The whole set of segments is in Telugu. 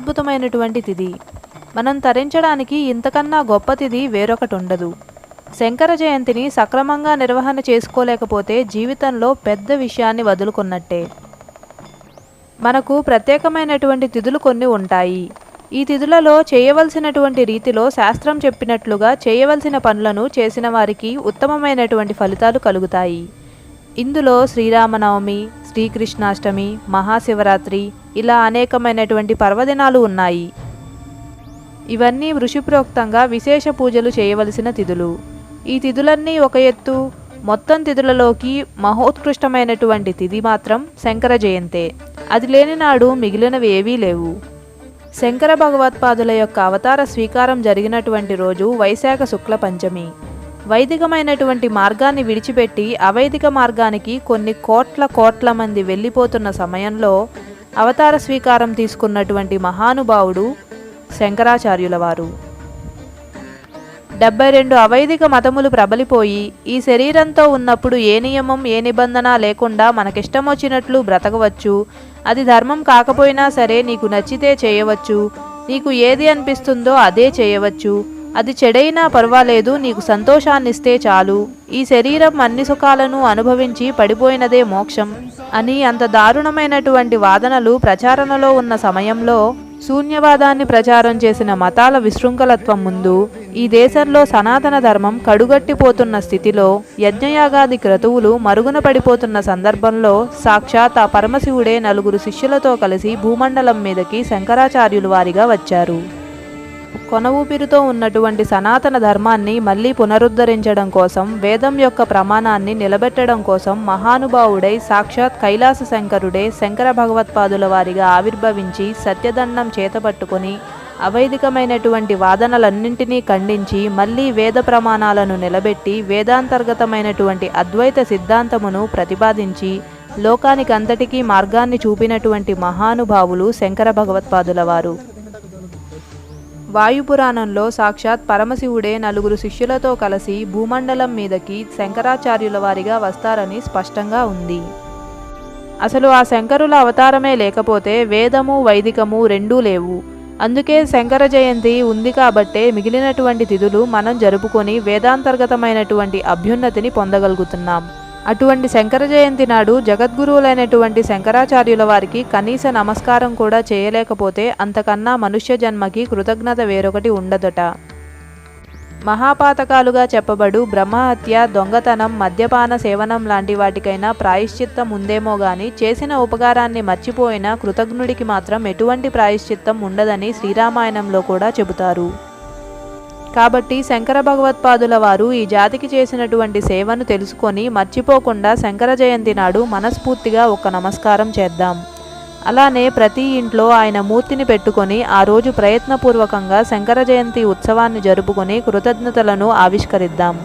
అద్భుతమైనటువంటి తిథి మనం తరించడానికి ఇంతకన్నా గొప్ప తిథి వేరొకటి ఉండదు. శంకర జయంతిని సక్రమంగా నిర్వహణ చేసుకోలేకపోతే జీవితంలో పెద్ద విషయాన్ని వదులుకున్నట్టే. మనకు ప్రత్యేకమైనటువంటి తిథులు కొన్ని ఉంటాయి. ఈ తిథులలో చేయవలసినటువంటి రీతిలో శాస్త్రం చెప్పినట్లుగా చేయవలసిన పనులను చేసిన వారికి ఉత్తమమైనటువంటి ఫలితాలు కలుగుతాయి. ఇందులో శ్రీరామనవమి శ్రీకృష్ణాష్టమి మహాశివరాత్రి ఇలా అనేకమైనటువంటి పర్వదినాలు ఉన్నాయి. ఇవన్నీ ఋషిప్రోక్తంగా విశేష పూజలు చేయవలసిన తిథులు. ఈ తిథులన్నీ ఒక ఎత్తు మొత్తం తిథులలోకి మహోత్కృష్టమైనటువంటి తిథి మాత్రం శంకర జయంతే. అది లేని నాడు మిగిలినవి ఏవీ లేవు. శంకర భగవత్పాదుల యొక్క అవతార స్వీకారం జరిగినటువంటి రోజు వైశాఖ శుక్ల పంచమి. వైదికమైనటువంటి మార్గాన్ని విడిచిపెట్టి అవైదిక మార్గానికి కొన్ని కోట్ల కోట్ల మంది వెళ్ళిపోతున్న సమయంలో అవతార స్వీకారం తీసుకున్నటువంటి మహానుభావుడు శంకరాచార్యుల వారు. డెబ్బై రెండు అవైదిక మతములు ప్రబలిపోయి ఈ శరీరంతో ఉన్నప్పుడు ఏ నియమం ఏ నిబంధన లేకుండా మనకిష్టం వచ్చినట్లు బ్రతకవచ్చు. అది ధర్మం కాకపోయినా సరే నీకు నచ్చితే చేయవచ్చు. నీకు ఏది అనిపిస్తుందో అదే చేయవచ్చు. అది చెడైనా పర్వాలేదు నీకు సంతోషాన్నిస్తే చాలు. ఈ శరీరం అన్ని సుఖాలను అనుభవించి పడిపోయినదే మోక్షం. అని అంత దారుణమైనటువంటి వాదనలు ప్రచారణలో ఉన్న సమయంలో శూన్యవాదాన్ని ప్రచారం చేసిన మతాల విశృంఖలత్వం ముందు ఈ దేశంలో సనాతన ధర్మం కడుగట్టిపోతున్న స్థితిలో యజ్ఞయాగాది క్రతువులు మరుగున పడిపోతున్న సందర్భంలో సాక్షాత్ ఆ పరమశివుడే నలుగురు శిష్యులతో కలిసి భూమండలం మీదకి శంకరాచార్యులు వారిగా వచ్చారు. కొన ఊపిరితో ఉన్నటువంటి సనాతన ధర్మాన్ని మళ్ళీ పునరుద్ధరించడం కోసం వేదం యొక్క ప్రమాణాన్ని నిలబెట్టడం కోసం మహానుభావుడై సాక్షాత్ కైలాస శంకరుడే శంకర భగవత్పాదుల వారిగా ఆవిర్భవించి సత్యదండం చేతపట్టుకుని అవైదికమైనటువంటి వాదనలన్నింటినీ ఖండించి మళ్ళీ వేద ప్రమాణాలను నిలబెట్టి వేదాంతర్గతమైనటువంటి అద్వైత సిద్ధాంతమును ప్రతిపాదించి లోకానికంతటికీ మార్గాన్ని చూపినటువంటి మహానుభావులు శంకర భగవత్పాదుల వారు. వాయుపురాణంలో సాక్షాత్ పరమశివుడే నలుగురు శిష్యులతో కలిసి భూమండలం మీదకి శంకరాచార్యుల వారిగా వస్తారని స్పష్టంగా ఉంది. అసలు ఆ శంకరుల అవతారమే లేకపోతే వేదము వైదికము రెండూ లేవు. అందుకే శంకర జయంతి ఉంది కాబట్టే మిగిలినటువంటి తిథులు మనం జరుపుకొని వేదాంతర్గతమైనటువంటి అభ్యున్నతిని పొందగలుగుతున్నాం. అటువంటి శంకర జయంతి నాడు జగద్గురువులైనటువంటి శంకరాచార్యుల వారికి కనీస నమస్కారం కూడా చేయలేకపోతే అంతకన్నా మనుష్య జన్మకి కృతజ్ఞత వేరొకటి ఉండదట. మహాపాతకాలుగా చెప్పబడు బ్రహ్మహత్య దొంగతనం మద్యపాన సేవనం లాంటి వాటికైనా ప్రాయశ్చిత్తం ఉందేమో గాని చేసిన ఉపకారాన్ని మర్చిపోయిన కృతజ్ఞుడికి మాత్రం ఎటువంటి ప్రాయశ్చిత్తం ఉండదని శ్రీరామాయణంలో కూడా చెబుతారు. కాబట్టి శంకర భగవత్పాదుల వారు ఈ జాతికి చేసినటువంటి సేవను తెలుసుకొని మర్చిపోకుండా శంకర జయంతి నాడు మనస్ఫూర్తిగా ఒక నమస్కారం చేద్దాం. అలానే ప్రతి ఇంట్లో ఆయన మూర్తిని పెట్టుకొని ఆ రోజు ప్రయత్నపూర్వకంగా శంకర జయంతి ఉత్సవాన్ని జరుపుకొని కృతజ్ఞతలను ఆవిష్కరిద్దాం.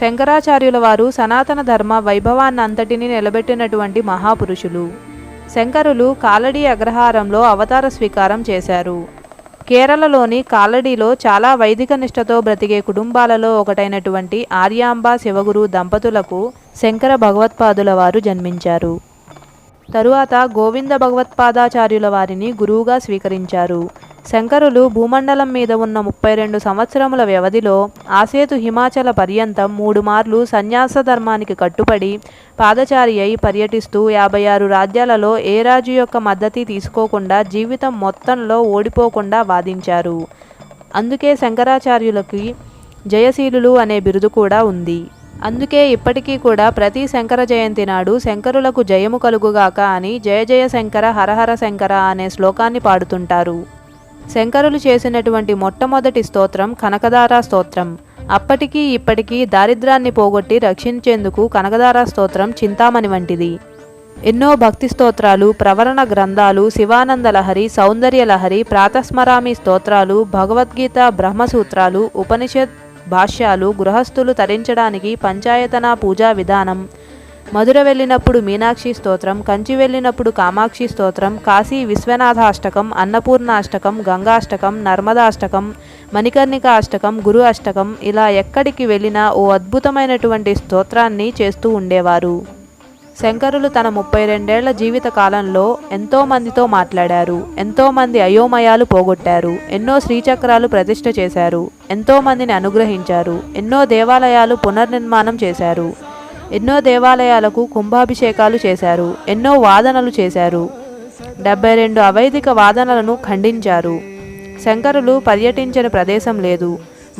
శంకరాచార్యుల వారు సనాతన ధర్మ వైభవాన్ని అంతటిని నిలబెట్టినటువంటి మహాపురుషులు. శంకరులు కాలడీ అగ్రహారంలో అవతార స్వీకారం చేశారు. కేరళలోని కాలడీలో చాలా వైదిక నిష్టతో బ్రతికే కుటుంబాలలో ఒకటైనటువంటి ఆర్యాంబ శివగురు దంపతులకు శంకర భగవత్పాదుల వారు జన్మించారు. తరువాత గోవింద భగవత్పాదాచార్యుల వారిని గురువుగా స్వీకరించారు. శంకరులు భూమండలం మీద ఉన్న ముప్పై రెండు సంవత్సరముల వ్యవధిలో ఆసేతు హిమాచల పర్యంతం మూడు మార్లు సన్యాస ధర్మానికి కట్టుబడి పాదచారి అయి పర్యటిస్తూ యాభై ఆరు రాజ్యాలలో ఏ రాజు యొక్క మద్దతి తీసుకోకుండా జీవితం మొత్తంలో ఓడిపోకుండా వాదించారు. అందుకే శంకరాచార్యులకి జయశీలులు అనే బిరుదు కూడా ఉంది. అందుకే ఇప్పటికీ కూడా ప్రతి శంకర జయంతి నాడు శంకరులకు జయము కలుగుగాక అని జయ జయ శంకర హరహర శంకర అనే శ్లోకాన్ని పాడుతుంటారు. శంకరులు చేసినటువంటి మొట్టమొదటి స్తోత్రం కనకదార స్తోత్రం. అప్పటికీ ఇప్పటికీ దారిద్రాన్ని పోగొట్టి రక్షించేందుకు కనకదార స్తోత్రం చింతామణి వంటిది. ఎన్నో భక్తి స్తోత్రాలు ప్రవరణ గ్రంథాలు శివానంద లహరి ప్రాతస్మరామి స్తోత్రాలు భగవద్గీత బ్రహ్మసూత్రాలు ఉపనిషత్ భాష్యాలు గృహస్థులు తరించడానికి పంచాయతన పూజా విధానం. మధుర వెళ్ళినప్పుడు మీనాక్షి స్తోత్రం కంచి వెళ్ళినప్పుడు కామాక్షి స్తోత్రం కాశీ విశ్వనాథాష్టకం అన్నపూర్ణాష్టకం గంగాష్టకం నర్మదాష్టకం మణికర్ణిక అష్టకం గురు అష్టకం ఇలా ఎక్కడికి వెళ్ళినా ఓ అద్భుతమైనటువంటి స్తోత్రాన్ని చేస్తూ ఉండేవారు. శంకరులు తన ముప్పై రెండేళ్ళ జీవిత కాలంలో ఎంతో మందితో మాట్లాడారు ఎంతో మంది అయోమయాలు పోగొట్టారు ఎన్నో శ్రీచక్రాలు ప్రతిష్ఠ చేశారు ఎంతో మందిని అనుగ్రహించారు ఎన్నో దేవాలయాలు పునర్నిర్మాణం చేశారు ఎన్నో దేవాలయాలకు కుంభాభిషేకాలు చేశారు ఎన్నో వాదనలు చేశారు. డెబ్బై రెండు అవైదిక వాదనలను ఖండించారు. శంకరులు పర్యటించిన ప్రదేశం లేదు.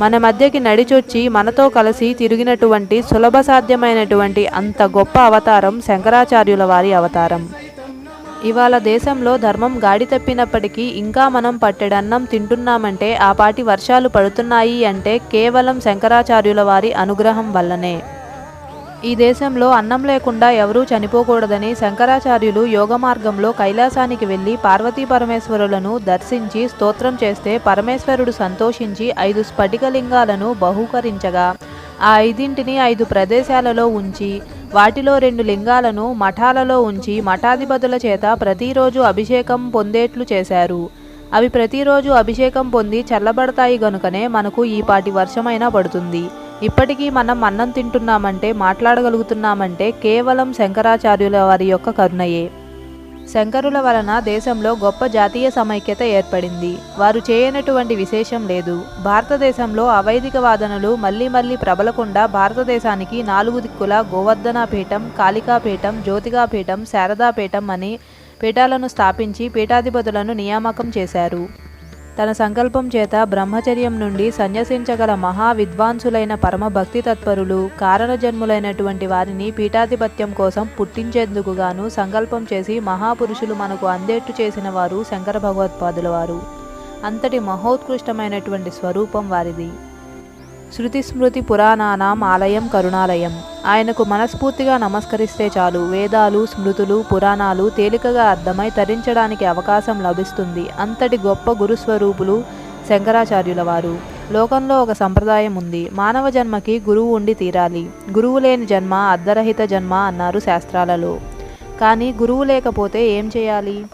మన మధ్యకి నడిచొచ్చి మనతో కలిసి తిరిగినటువంటి సులభ సాధ్యమైనటువంటి అంత గొప్ప అవతారం శంకరాచార్యుల వారి అవతారం. ఇవాళ దేశంలో ధర్మం గాడి తప్పినప్పటికీ ఇంకా మనం పట్టెడన్నం తింటున్నామంటే ఆ పాటి వర్షాలు పడుతున్నాయి అంటే కేవలం శంకరాచార్యుల వారి అనుగ్రహం వల్లనే. ఈ దేశంలో అన్నం లేకుండా ఎవరూ చనిపోకూడదని శంకరాచార్యులు యోగ మార్గంలో కైలాసానికి వెళ్ళి పార్వతీ పరమేశ్వరులను దర్శించి స్తోత్రం చేస్తే పరమేశ్వరుడు సంతోషించి ఐదు స్ఫటికలింగాలను బహూకరించగా ఆ ఐదింటిని ఐదు ప్రదేశాలలో ఉంచి వాటిలో రెండు లింగాలను మఠాలలో ఉంచి మఠాధిపతుల చేత ప్రతిరోజు అభిషేకం పొందేట్లు చేశారు. అవి ప్రతిరోజు అభిషేకం పొంది చల్లబడతాయి గనుకనే మనకు ఈపాటి వర్షమైనా పడుతుంది. ఇప్పటికీ మనం అన్నం తింటున్నామంటే మాట్లాడగలుగుతున్నామంటే కేవలం శంకరాచార్యుల వారి యొక్క కరుణయే. శంకరుల వలన దేశంలో గొప్ప జాతీయ సమైక్యత ఏర్పడింది. వారు చేయనటువంటి విశేషం లేదు. భారతదేశంలో అవైదిక వాదనలు మళ్ళీ మళ్ళీ ప్రబలకుండా భారతదేశానికి నాలుగు దిక్కుల గోవర్ధనాపీఠం కాళికాపీఠం జ్యోతిగాపీఠం శారదాపీఠం అని పీఠాలను స్థాపించి పీఠాధిపతులను నియామకం చేశారు. తన సంకల్పం చేత బ్రహ్మచర్యం నుండి సన్యసించగల మహా విద్వాంసులైన పరమ భక్తి తత్పరులు కారణజన్ములైనటువంటి వారిని పీఠాధిపత్యం కోసం పుట్టించేందుకు గాను సంకల్పం చేసి మహాపురుషులు మనకు అందేట్టు చేసిన వారు శంకర భగవత్పాదుల వారు. అంతటి మహోత్కృష్టమైనటువంటి స్వరూపం వారిది. శృతి స్మృతి పురాణానాం ఆలయం కరుణాలయం. ఆయనకు మనస్ఫూర్తిగా నమస్కరిస్తే చాలు. వేదాలు స్మృతులు పురాణాలు తేలికగా అర్థమై తరించడానికి అవకాశం లభిస్తుంది. అంతటి గొప్ప గురుస్వరూపులు శంకరాచార్యుల వారు లోకంలో ఒక సంప్రదాయం ఉంది. మానవ జన్మకి గురువు ఉండి తీరాలి. గురువు లేని జన్మ అర్ధరహిత జన్మ అన్నారు శాస్త్రాలలో. కానీ గురువు లేకపోతే ఏం చేయాలి?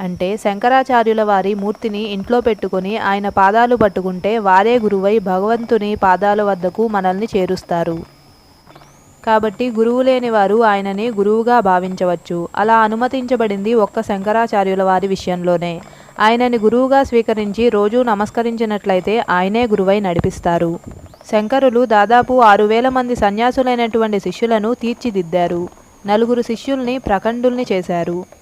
అంటే శంకరాచార్యుల వారి మూర్తిని ఇంట్లో పెట్టుకొని ఆయన పాదాలు పట్టుకుంటే వారే గురువై భగవంతుని పాదాల వద్దకు మనల్ని చేరుస్తారు. కాబట్టి గురువు లేని వారు ఆయనని గురువుగా భావించవచ్చు. అలా అనుమతించబడింది ఒక్క శంకరాచార్యుల వారి విషయంలోనే. ఆయనని గురువుగా స్వీకరించి రోజూ నమస్కరించినట్లయితే ఆయనే గురువై నడిపిస్తారు. శంకరులు దాదాపు ఆరు వేల మంది సన్యాసులైనటువంటి శిష్యులను తీర్చిదిద్దారు. నలుగురు శిష్యుల్ని ప్రఖండుల్ని చేశారు.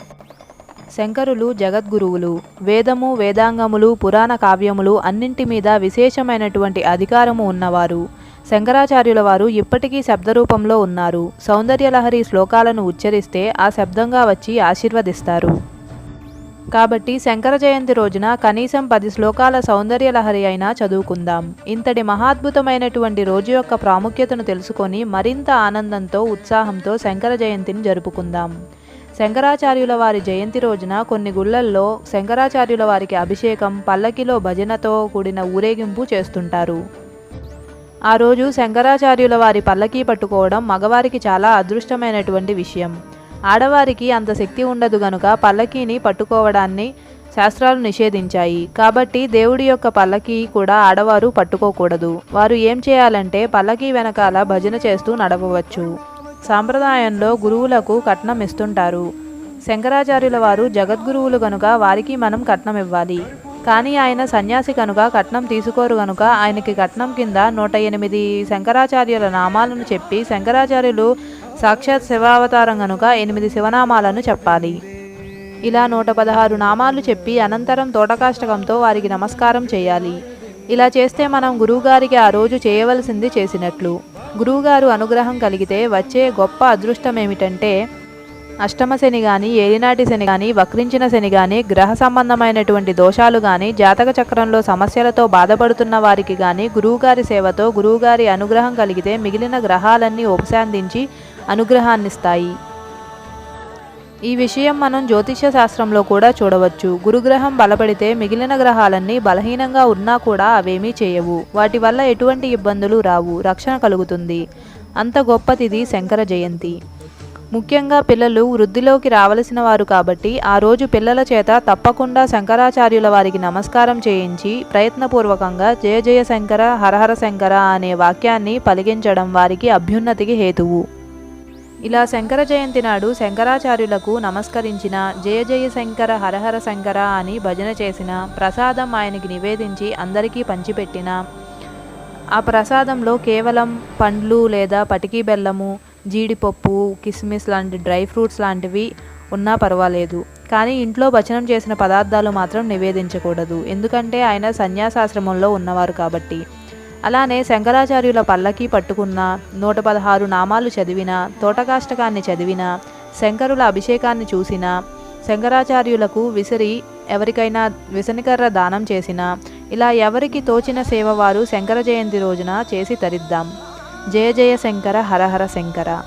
శంకరులు జగద్గురువులు వేదము వేదాంగములు పురాణ కావ్యములు అన్నింటి మీద విశేషమైనటువంటి అధికారము ఉన్నవారు. శంకరాచార్యుల వారు ఇప్పటికీ శబ్దరూపంలో ఉన్నారు. సౌందర్యలహరి శ్లోకాలను ఉచ్చరిస్తే ఆ శబ్దంగా వచ్చి ఆశీర్వదిస్తారు. కాబట్టి శంకర జయంతి రోజున కనీసం పది శ్లోకాల సౌందర్యలహరి అయినా చదువుకుందాం. ఇంతటి మహాద్భుతమైనటువంటి రోజు యొక్క ప్రాముఖ్యతను తెలుసుకొని మరింత ఆనందంతో ఉత్సాహంతో శంకర జయంతిని జరుపుకుందాం. శంకరాచార్యుల వారి జయంతి రోజున కొన్ని గుళ్ళల్లో శంకరాచార్యుల వారికి అభిషేకం పల్లకిలో భజనతో కూడిన ఊరేగింపు చేస్తుంటారు. ఆ రోజు శంకరాచార్యుల వారి పల్లకీ పట్టుకోవడం మగవారికి చాలా అదృష్టమైనటువంటి విషయం. ఆడవారికి అంత శక్తి ఉండదు గనుక పల్లకీని పట్టుకోవడాన్ని శాస్త్రాలు నిషేధించాయి. కాబట్టి దేవుడి యొక్క పల్లకీ కూడా ఆడవారు పట్టుకోకూడదు. వారు ఏం చేయాలంటే పల్లకీ వెనకాల భజన చేస్తూ నడవవచ్చు. సాంప్రదాయంలో గురువులకు కట్నం ఇస్తుంటారు. శంకరాచార్యుల వారు జగద్గురువులు గనుక వారికి మనం కట్నం ఇవ్వాలి. కానీ ఆయన సన్యాసి కనుక కట్నం తీసుకోరు గనుక ఆయనకి కట్నం కింద నూట ఎనిమిది శంకరాచార్యుల నామాలను చెప్పి శంకరాచార్యులు సాక్షాత్ శివావతారం గనుక ఎనిమిది శివనామాలను చెప్పాలి. ఇలా నూట పదహారు నామాలు చెప్పి అనంతరం తోటకాష్టకంతో వారికి నమస్కారం చేయాలి. ఇలా చేస్తే మనం గురువుగారికి ఆ రోజు చేయవలసింది చేసినట్లు. గురువుగారు అనుగ్రహం కలిగితే వచ్చే గొప్ప అదృష్టం ఏమిటంటే అష్టమ శని కానీ ఏలినాటి శని కానీ వక్రించిన శని కానీ గ్రహ సంబంధమైనటువంటి దోషాలు కానీ జాతక చక్రంలో సమస్యలతో బాధపడుతున్న వారికి కానీ గురువుగారి సేవతో గురువుగారి అనుగ్రహం కలిగితే మిగిలిన గ్రహాలన్నీ ఉపశాంతించి అనుగ్రహాన్నిస్తాయి. ఈ విషయం మనం జ్యోతిష్య శాస్త్రంలో కూడా చూడవచ్చు. గురుగ్రహం బలపడితే మిగిలిన గ్రహాలన్నీ బలహీనంగా ఉన్నా కూడా అవేమీ చేయవు. వాటి వల్ల ఎటువంటి ఇబ్బందులు రావు. రక్షణ కలుగుతుంది. అంత గొప్పతిది శంకర జయంతి. ముఖ్యంగా పిల్లలు వృద్ధిలోకి రావలసిన వారు కాబట్టి ఆ రోజు పిల్లల చేత తప్పకుండా శంకరాచార్యుల వారికి నమస్కారం చేయించి ప్రయత్నపూర్వకంగా జయ జయ శంకర హరహర శంకర అనే వాక్యాన్ని పలికించడం వారికి అభ్యున్నతికి హేతువు. ఇలా శంకర జయంతి నాడు శంకరాచార్యులకు నమస్కరించిన జయ జయ శంకర హరహర శంకర అని భజన చేసిన ప్రసాదం ఆయనకి నివేదించి అందరికీ పంచిపెట్టిన. ఆ ప్రసాదంలో కేవలం పండ్లు లేదా పటికీ బెల్లము జీడిపప్పు కిస్మిస్ లాంటి డ్రై ఫ్రూట్స్ లాంటివి ఉన్నా పర్వాలేదు. కానీ ఇంట్లో భచనం చేసిన పదార్థాలు మాత్రం నివేదించకూడదు. ఎందుకంటే ఆయన సన్యాసాశ్రమంలో ఉన్నవారు కాబట్టి. అలానే శంకరాచార్యుల పల్లకి పట్టుకున్న నూట పదహారు నామాలు చదివిన తోటకాష్టకాన్ని చదివిన శంకరుల అభిషేకాన్ని చూసిన శంకరాచార్యులకు విసిరి ఎవరికైనా విసనికర్ర దానం చేసిన ఇలా ఎవరికి తోచిన సేవ వారు శంకర జయంతి రోజున చేసి తరిద్దాం. జయ జయ శంకర హరహర శంకర.